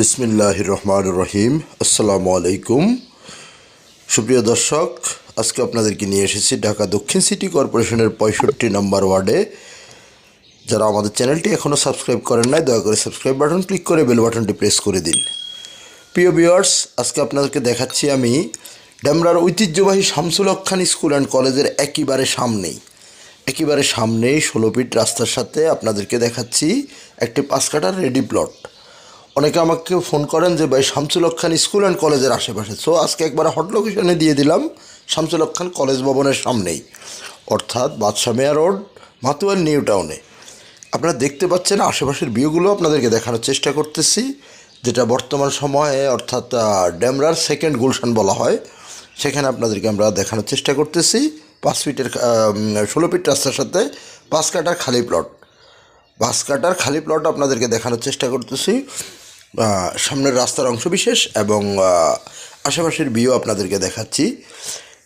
বিসমিল্লাহ রহমান রহিম আসসালামু আলাইকুম সুপ্রিয় দর্শক, আজকে আপনাদেরকে নিয়ে এসেছি ঢাকা দক্ষিণ সিটি কর্পোরেশনের পঁয়ষট্টি নম্বর ওয়ার্ডে। যারা আমাদের চ্যানেলটি এখনও সাবস্ক্রাইব করেন নাই, দয়া করে সাবস্ক্রাইব বাটন, ক্লিক করে বেল বাটনটি প্রেস করে দিন। প্রিয় ভিউয়ার্স, আজকে আপনাদেরকে দেখাচ্ছি আমি ডেমরার ঐতিহ্যবাহী শামসুল খান স্কুল অ্যান্ড কলেজের একেবারে সামনেই। একেবারে সামনেই ষোলো ফিট রাস্তার সাথে আপনাদেরকে দেখাচ্ছি একটি পাঁচ কাটার রেডি প্লট। অনেকে আমাকে ফোন করেন যে ভাই শামসুল খান স্কুল অ্যান্ড কলেজের আশেপাশে। সো আজকে একবার হট লোকেশনে দিয়ে দিলাম শামসুল খান কলেজ ভবনের সামনেই। অর্থাৎ বাদশা মেয়া রোড মাতুয়াল নিউ টাউনে। আপনারা দেখতে পাচ্ছেন আশেপাশের ভিউগুলো আপনাদেরকে দেখানোর চেষ্টা করতেছি। যেটা বর্তমান সময়ে অর্থাৎ আহ, ডেমরার সেকেন্ড গুলশান বলা হয় সেখানে আপনাদেরকে আমরা দেখানোর চেষ্টা করতেছি। পাঁচ ফিটের ষোলো ফিট রাস্তার সাথে পাঁচ কাটার খালি প্লট বাস কাটার খালি প্লট আপনাদেরকে দেখানোর চেষ্টা করতেছি। সামনের রাস্তার অংশবিশেষ এবং আশেপাশের ভিউ আপনাদেরকে দেখাচ্ছি।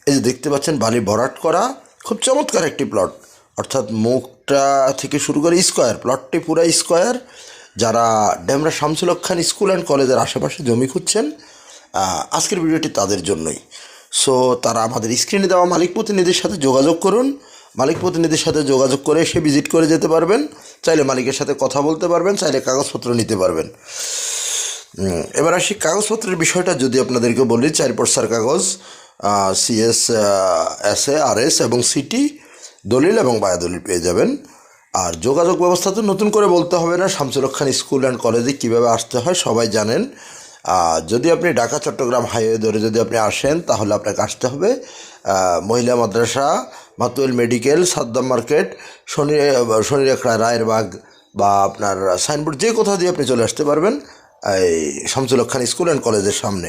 এই যে দেখতে পাচ্ছেন বালি ভরাট করা, খুব চমৎকার একটি প্লট অর্থাৎ মুখটা থেকে শুরু করে স্কোয়ার প্লটটি পুরো স্কোয়ার যারা ডেমরা শামসুল খান স্কুল অ্যান্ড কলেজের আশেপাশে জমি খুঁজছেন আজকের ভিডিওটি তাদের জন্যই। সো তারা আমাদের স্ক্রিনে দেওয়া মালিক প্রতিনিধির সাথে যোগাযোগ করুন। মালিক প্রতিনিধির সাথে যোগাযোগ করে এসে ভিজিট করে যেতে পারবেন। চাইলে মালিকের সাথে কথা বলতে পারবেন, চাইলে কাগজপত্র নিতে পারবেন। এবার আসি কাগজপত্রের বিষয়টা যদি আপনাদেরকে বলি চার পর্সার কাগজ CS S A R S এবং সিটি দলিল এবং বায়াদলিল পেয়ে যাবেন। আর যোগাযোগ ব্যবস্থা তো নতুন করে বলতে হবে না শামসুল খান স্কুল অ্যান্ড কলেজে কীভাবে আসতে হয় সবাই জানেন। যদি আপনি ঢাকা, চট্টগ্রাম হাইওয়ে ধরে যদি আপনি আসেন, তাহলে আপনাকে আসতে হবে। মহিলা মাদ্রাসা, মাতুয়েল মেডিকেল, সাদ্দাম মার্কেট, শনি শনি রেখা রায়েরবাগ বা আপনার সাইনবোর্ড যে কোথাও দিয়ে আপনি চলে আসতে পারবেন এই শামসুল খান স্কুল অ্যান্ড কলেজের সামনে।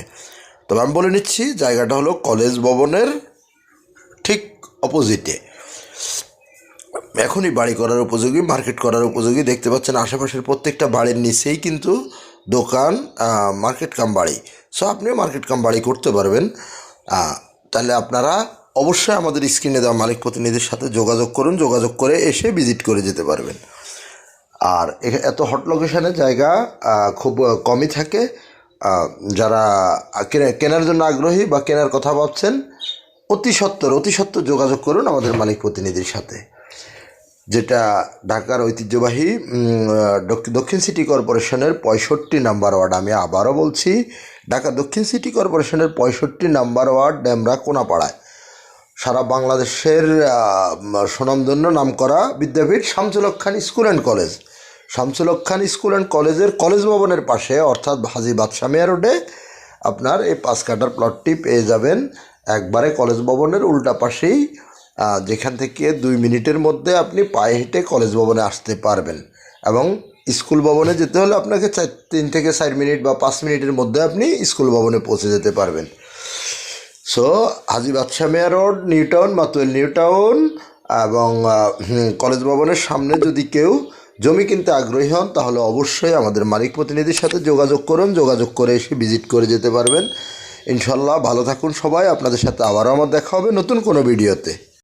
তবে আমি বলে নিচ্ছি, জায়গাটা হলো কলেজ ভবনের ঠিক অপোজিটে। এখনই বাড়ি করার উপযোগী, মার্কেট করার উপযোগী, দেখতে পাচ্ছেন আশেপাশের প্রত্যেকটা বাড়ির নিচেই কিন্তু দোকান মার্কেট কাম বাড়ি। সো আপনিও মার্কেট কাম বাড়ি করতে পারবেন। তাহলে আপনারা অবশ্যই আমাদের স্ক্রিনে দেওয়া মালিক প্রতিনিধির সাথে যোগাযোগ করুন, যোগাযোগ করে এসে ভিজিট করে যেতে পারবেন। আর এত হট লোকেশনে জায়গা খুব কমই থাকে। যারা কেনার জন্য আগ্রহী বা কেনার কথা ভাবছেন, অতি সত্বর অতি সত্বর যোগাযোগ করুন আমাদের মালিক প্রতিনিধির সাথে। যেটা ঢাকার ঐতিহ্যবাহী দক্ষিণ সিটি কর্পোরেশনের পঁয়ষট্টি নাম্বার ওয়ার্ড। আমি আবারও বলছি ঢাকা দক্ষিণ সিটি কর্পোরেশনের পঁয়ষট্টি নাম্বার ওয়ার্ড, ডেমরা কোনাপাড়ায়। সারা বাংলাদেশের সুনামধন্য নামকরা বিদ্যাপীঠ Shamsul Khan school and college. Shamsul Khan school and কলেজের কলেজ ভবনের পাশে, অর্থাৎ হাজি বাদশামিয়া রোডে, আপনার এই পাঁচ কাটার প্লটটি পেয়ে যাবেন। একবারে কলেজ ভবনের উল্টা পাশেই যেখান থেকে দুই মিনিটের মধ্যে আপনি পায়ে হেঁটে কলেজ ভবনে আসতে পারবেন। এবং স্কুল ভবনে যেতে হলে আপনাকে চার, তিন থেকে চার মিনিট বা পাঁচ মিনিটের মধ্যে আপনি স্কুল ভবনে পৌঁছে যেতে পারবেন। So Haji Badshah Meya road new town Matuail new town এবং কলেজ ভবনের সামনে যদি কেউ জমি কিনতে আগ্রহী হন, তাহলে অবশ্যই আমাদের মালিক প্রতিনিধির সাথে যোগাযোগ করুন। যোগাযোগ করে এসে ভিজিট করে যেতে পারবেন। ইনশাল্লাহ ভালো থাকুন সবাই। আপনাদের সাথে আবারও আমার দেখা হবে নতুন কোনো ভিডিওতে।